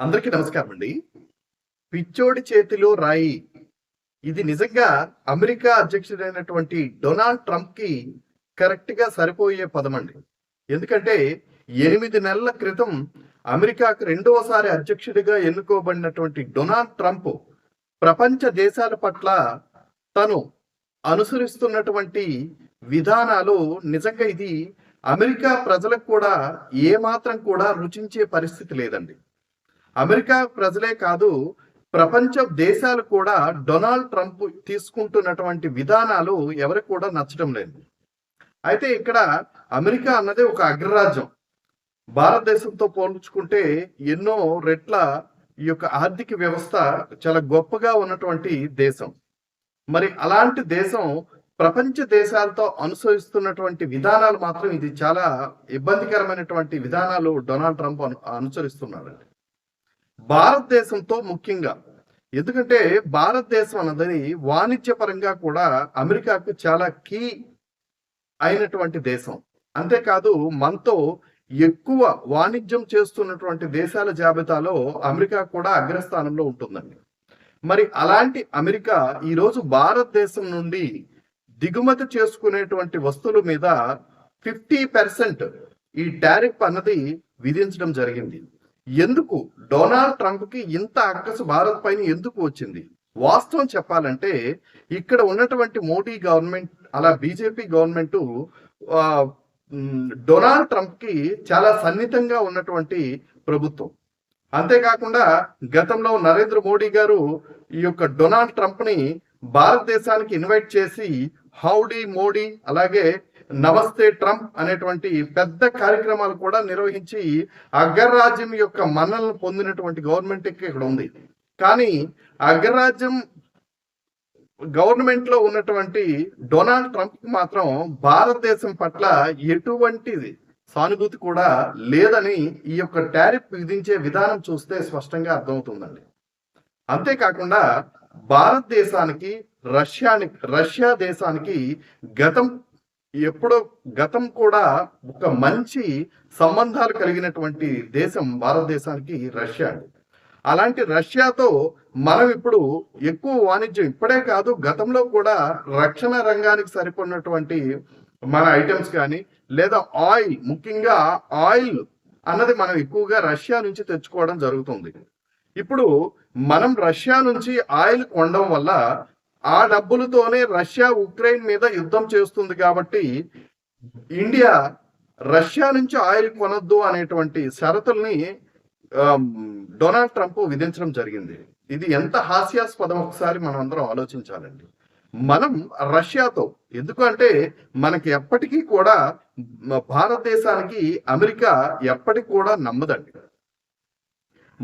అందరికీ నమస్కారం అండి. పిచ్చోడి చేతిలో రాయి. ఇది నిజంగా అమెరికా అధ్యక్షుడైనటువంటి డొనాల్డ్ ట్రంప్కి కరెక్ట్గా సరిపోయే పదం అండి. ఎందుకంటే ఎనిమిది నెలల క్రితం అమెరికాకు రెండవసారి అధ్యక్షుడిగా ఎన్నుకోబడినటువంటి డొనాల్డ్ ట్రంప్ ప్రపంచ దేశాల పట్ల తను అనుసరిస్తున్నటువంటి విధానాలు నిజంగా ఇది అమెరికా ప్రజలకు కూడా ఏమాత్రం కూడా రుచించే పరిస్థితి లేదండి. అమెరికా ప్రజలే కాదు ప్రపంచ దేశాలు కూడా డొనాల్డ్ ట్రంప్ తీసుకుంటున్నటువంటి విధానాలు ఎవరికి కూడా నచ్చడం లేదు. అయితే ఇక్కడ అమెరికా అన్నది ఒక అగ్రరాజ్యం. భారతదేశంతో పోల్చుకుంటే ఎన్నో రెట్ల ఈ యొక్క ఆర్థిక వ్యవస్థ చాలా గొప్పగా ఉన్నటువంటి దేశం. మరి అలాంటి దేశం ప్రపంచ దేశాలతో అనుసరిస్తున్నటువంటి విధానాలు మాత్రం ఇది చాలా ఇబ్బందికరమైనటువంటి విధానాలు డొనాల్డ్ ట్రంప్ అను అనుసరిస్తున్నాడండి. భారతదేశంతో ముఖ్యంగా. ఎందుకంటే భారతదేశం అన్నది వాణిజ్యపరంగా కూడా అమెరికాకు చాలా కీ అయినటువంటి దేశం. అంతేకాదు మనతో ఎక్కువ వాణిజ్యం చేస్తున్నటువంటి దేశాల జాబితాలో అమెరికా కూడా అగ్రస్థానంలో ఉంటుందండి. మరి అలాంటి అమెరికా ఈరోజు భారతదేశం నుండి దిగుమతి చేసుకునేటువంటి వస్తువుల మీద ఫిఫ్టీ పర్సెంట్ ఈ టారిఫ్ అన్నది విధించడం జరిగింది. ఎందుకు డొనాల్డ్ ట్రంప్కి ఇంత అక్కసు భారత్ పైన ఎందుకు వచ్చింది? వాస్తవం చెప్పాలంటే ఇక్కడ ఉన్నటువంటి మోడీ గవర్నమెంట్ అలా బీజేపీ గవర్నమెంట్ డొనాల్డ్ ట్రంప్కి చాలా సన్నిహితంగా ఉన్నటువంటి ప్రభుత్వం. అంతేకాకుండా గతంలో నరేంద్ర మోడీ గారు ఈ యొక్క డొనాల్డ్ ట్రంప్ని భారతదేశానికి ఇన్వైట్ చేసి హౌడీ మోడీ అలాగే నమస్తే ట్రంప్ అనేటువంటి పెద్ద కార్యక్రమాలు కూడా నిర్వహించి అగ్రరాజ్యం యొక్క మన్నలను పొందినటువంటి గవర్నమెంట్ ఇక్కడ ఉంది. కానీ అగ్రరాజ్యం గవర్నమెంట్లో ఉన్నటువంటి డొనాల్డ్ ట్రంప్కి మాత్రం భారతదేశం పట్ల ఎటువంటిది సానుభూతి కూడా లేదని ఈ యొక్క టారిఫ్ విధించే విధానం చూస్తే స్పష్టంగా అర్థమవుతుందండి. అంతేకాకుండా భారతదేశానికి రష్యానికి రష్యా దేశానికి గతం ఎప్పుడో గతం కూడా ఒక మంచి సంబంధాలు కలిగినటువంటి దేశం భారతదేశానికి రష్యా అండి. అలాంటి రష్యాతో మనం ఇప్పుడు ఎక్కువ వాణిజ్యం ఇప్పుడే కాదు గతంలో కూడా రక్షణ రంగానికి సరిపడినటువంటి మన ఐటమ్స్ కానీ లేదా ఆయిల్ ముఖ్యంగా ఆయిల్ అన్నది మనం ఎక్కువగా రష్యా నుంచి తెచ్చుకోవడం జరుగుతుంది. ఇప్పుడు మనం రష్యా నుంచి ఆయిల్ కొనడం వల్ల ఆ డబ్బులతోనే రష్యా ఉక్రెయిన్ మీద యుద్ధం చేస్తుంది కాబట్టి ఇండియా రష్యా నుంచి ఆయిల్ కొనొద్దు అనేటువంటి షరతుల్ని డొనాల్డ్ ట్రంప్ విధించడం జరిగింది. ఇది ఎంత హాస్యాస్పదం ఒకసారి మనం అందరం ఆలోచించాలండి. మనం రష్యాతో ఎందుకంటే మనకి ఎప్పటికీ కూడా భారతదేశానికి అమెరికా ఎప్పటికి కూడా నమ్మదండి.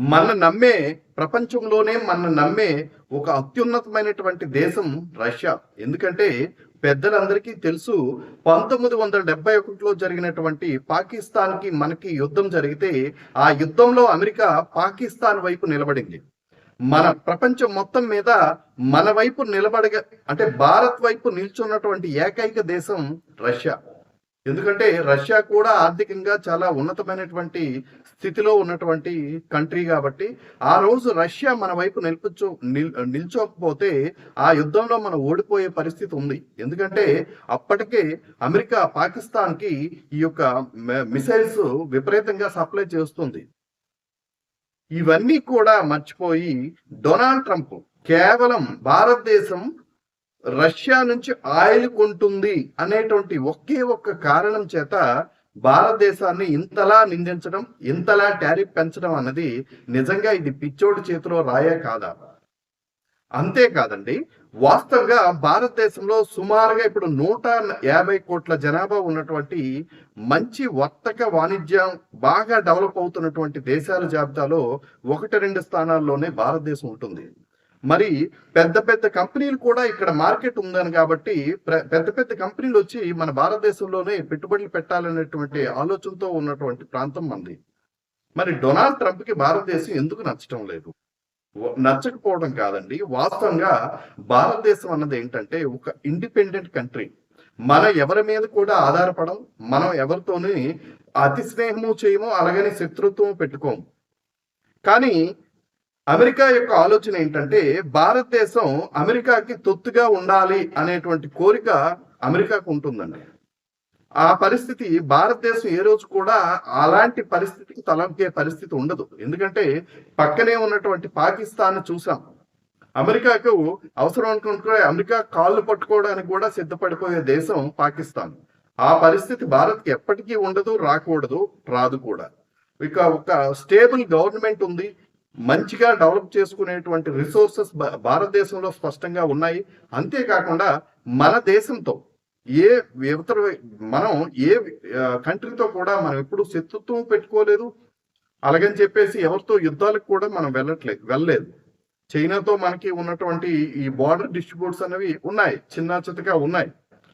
మన నమ్మే ప్రపంచంలోనే మన నమ్మే ఒక అత్యున్నతమైనటువంటి దేశం రష్యా. ఎందుకంటే పెద్దలందరికీ తెలుసు పంతొమ్మిది వందల డెబ్బై ఒకటిలో జరిగినటువంటి పాకిస్తాన్కి మనకి యుద్ధం జరిగితే ఆ యుద్ధంలో అమెరికా పాకిస్తాన్ వైపు నిలబడింది. మన ప్రపంచం మొత్తం మీద మన వైపు నిలబడగ అంటే భారత్ వైపు నిల్చున్నటువంటి ఏకైక దేశం రష్యా. ఎందుకంటే రష్యా కూడా ఆర్థికంగా చాలా ఉన్నతమైనటువంటి స్థితిలో ఉన్నటువంటి కంట్రీ కాబట్టి ఆ రోజు రష్యా మన వైపు నిల్చో నిల్ నిల్చోకపోతే ఆ యుద్ధంలో మనం ఓడిపోయే పరిస్థితి ఉంది. ఎందుకంటే అప్పటికే అమెరికా పాకిస్తాన్కి ఈ యొక్క మిసైల్స్ విపరీతంగా సప్లై చేస్తుంది. ఇవన్నీ కూడా మర్చిపోయి డొనాల్డ్ ట్రంప్ కేవలం భారతదేశం రష్యా నుంచి ఆయిల్ కొంటుంది అనేటువంటి ఒకే ఒక్క కారణం చేత భారతదేశాన్ని ఇంతలా నిందించడం ఇంతలా టారిఫ్ పెంచడం అన్నది నిజంగా ఇది పిచ్చోడి చేతిలో రాయే కాదా? అంతేకాదండి వాస్తవంగా భారతదేశంలో సుమారుగా ఇప్పుడు నూట యాభై కోట్ల జనాభా ఉన్నటువంటి మంచి వర్తక వాణిజ్యం బాగా డెవలప్ అవుతున్నటువంటి దేశాల జాబితాలో ఒకటి రెండు స్థానాల్లోనే భారతదేశం ఉంటుంది. మరి పెద్ద పెద్ద కంపెనీలు కూడా ఇక్కడ మార్కెట్ ఉందని కాబట్టి ప్ర- పెద్ద పెద్ద కంపెనీలు వచ్చి మన భారతదేశంలోనే పెట్టుబడులు పెట్టాలనేటువంటి ఆలోచనతో ఉన్నటువంటి ప్రాంతం మంది. మరి డొనాల్డ్ ట్రంప్కి భారతదేశం ఎందుకు నచ్చటం లేదు? నచ్చకపోవడం కాదండి. వాస్తవంగా భారతదేశం అన్నది ఏంటంటే ఒక ఇండిపెండెంట్ కంట్రీ. మన ఎవరి మీద కూడా ఆధారపడం మనం ఎవరితోని అతి స్నేహము చేయము అలాగని శత్రుత్వం పెట్టుకోము. కానీ అమెరికా యొక్క ఆలోచన ఏంటంటే భారతదేశం అమెరికాకి తొత్తుగా ఉండాలి అనేటువంటి కోరిక అమెరికాకు ఉంటుందండి. ఆ పరిస్థితి భారతదేశం ఏ రోజు కూడా అలాంటి పరిస్థితికి తలంపే పరిస్థితి ఉండదు. ఎందుకంటే పక్కనే ఉన్నటువంటి పాకిస్తాన్ చూసాం. అమెరికాకు అవసరం అనుకుంటే అమెరికా కాళ్ళు పట్టుకోవడానికి కూడా సిద్ధపడిపోయే దేశం పాకిస్తాన్. ఆ పరిస్థితి భారత్కి ఎప్పటికీ ఉండదు రాకూడదు రాదు కూడా. ఇక ఒక స్టేబుల్ గవర్నమెంట్ ఉంది మంచిగా డెవలప్ చేసుకునేటువంటి రిసోర్సెస్ భారతదేశంలో స్పష్టంగా ఉన్నాయి. అంతేకాకుండా మన దేశంతో ఏ ఇతర మనం ఏ కంట్రీతో కూడా మనం ఎప్పుడు శత్రుత్వం పెట్టుకోలేదు. అలాగని చెప్పేసి ఎవరితో యుద్ధాలకు కూడా మనం వెళ్ళట్లేదు వెళ్ళలేదు. చైనాతో మనకి ఉన్నటువంటి ఈ బార్డర్ డిస్ట్రిబ్యూట్స్ అనేవి ఉన్నాయి. చిన్న చితగా ఉన్నాయి.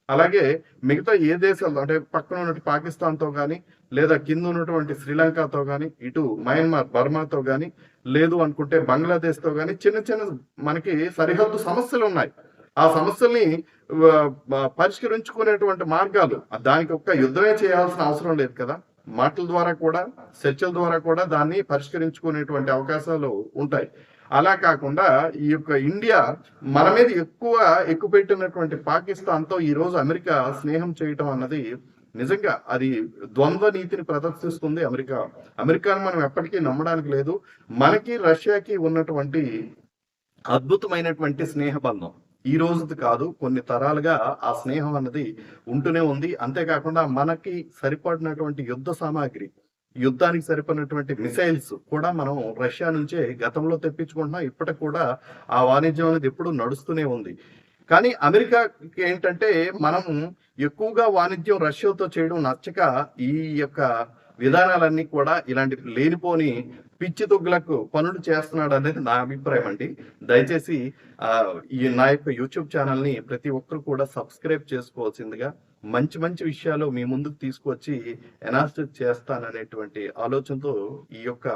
అలాగే మిగతా ఏ దేశాలు అంటే పక్కన ఉన్నటువంటి పాకిస్తాన్తో కానీ లేదా కింద ఉన్నటువంటి శ్రీలంకతో కానీ ఇటు మయన్మార్ బర్మాతో కానీ లేదు అనుకుంటే బంగ్లాదేశ్తో కానీ చిన్న చిన్న మనకి సరిహద్దు సమస్యలు ఉన్నాయి. ఆ సమస్యల్ని పరిష్కరించుకునేటువంటి మార్గాలు దానికి ఒక్క యుద్ధమే చేయాల్సిన అవసరం లేదు కదా. మాటల ద్వారా కూడా చర్చల ద్వారా కూడా దాన్ని పరిష్కరించుకునేటువంటి అవకాశాలు ఉంటాయి. అలా కాకుండా ఈ యొక్క ఇండియా మన మీద ఎక్కువ ఎక్కువ పెట్టినటువంటి పాకిస్తాన్తో ఈ రోజు అమెరికా స్నేహం చేయటం అన్నది నిజంగా అది ద్వంద్వ నీతిని ప్రదర్శిస్తుంది. అమెరికా అమెరికాను మనం ఎప్పటికీ నమ్మడానికి లేదు. మనకి రష్యాకి ఉన్నటువంటి అద్భుతమైనటువంటి స్నేహ బంధం ఈ రోజుది కాదు. కొన్ని తరాలుగా ఆ స్నేహం అన్నది ఉంటూనే ఉంది. అంతేకాకుండా మనకి సరిపడినటువంటి యుద్ధ సామాగ్రి యుద్ధానికి సరిపడినటువంటి మిసైల్స్ కూడా మనం రష్యా నుంచే గతంలో తెప్పించుకుంటున్నాం. ఇప్పటికి కూడా ఆ వాణిజ్యం అనేది ఎప్పుడు నడుస్తూనే ఉంది. కానీ అమెరికాకి ఏంటంటే మనం ఎక్కువగా వాణిజ్యం రష్యాతో చేయడం నచ్చక ఈ యొక్క విధానాలన్నీ కూడా ఇలాంటి లేనిపోని పిచ్చి తొగ్గులకు పనులు చేస్తున్నాడు అనేది నా అభిప్రాయం అండి. దయచేసి ఆ, ఈ నా యొక్క యూట్యూబ్ ఛానల్ని ప్రతి ఒక్కరు కూడా సబ్స్క్రైబ్ చేసుకోవాల్సిందిగా మంచి మంచి విషయాలు మీ ముందుకు తీసుకొచ్చి ఎనాస్ట్ చేస్తాననేటువంటి ఆలోచనతో ఈ యొక్క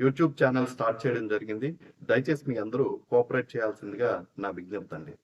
యూట్యూబ్ ఛానల్ స్టార్ట్ చేయడం జరిగింది. దయచేసి మీ అందరూ కోఆపరేట్ చేయాల్సిందిగా నా విజ్ఞప్తి అండి.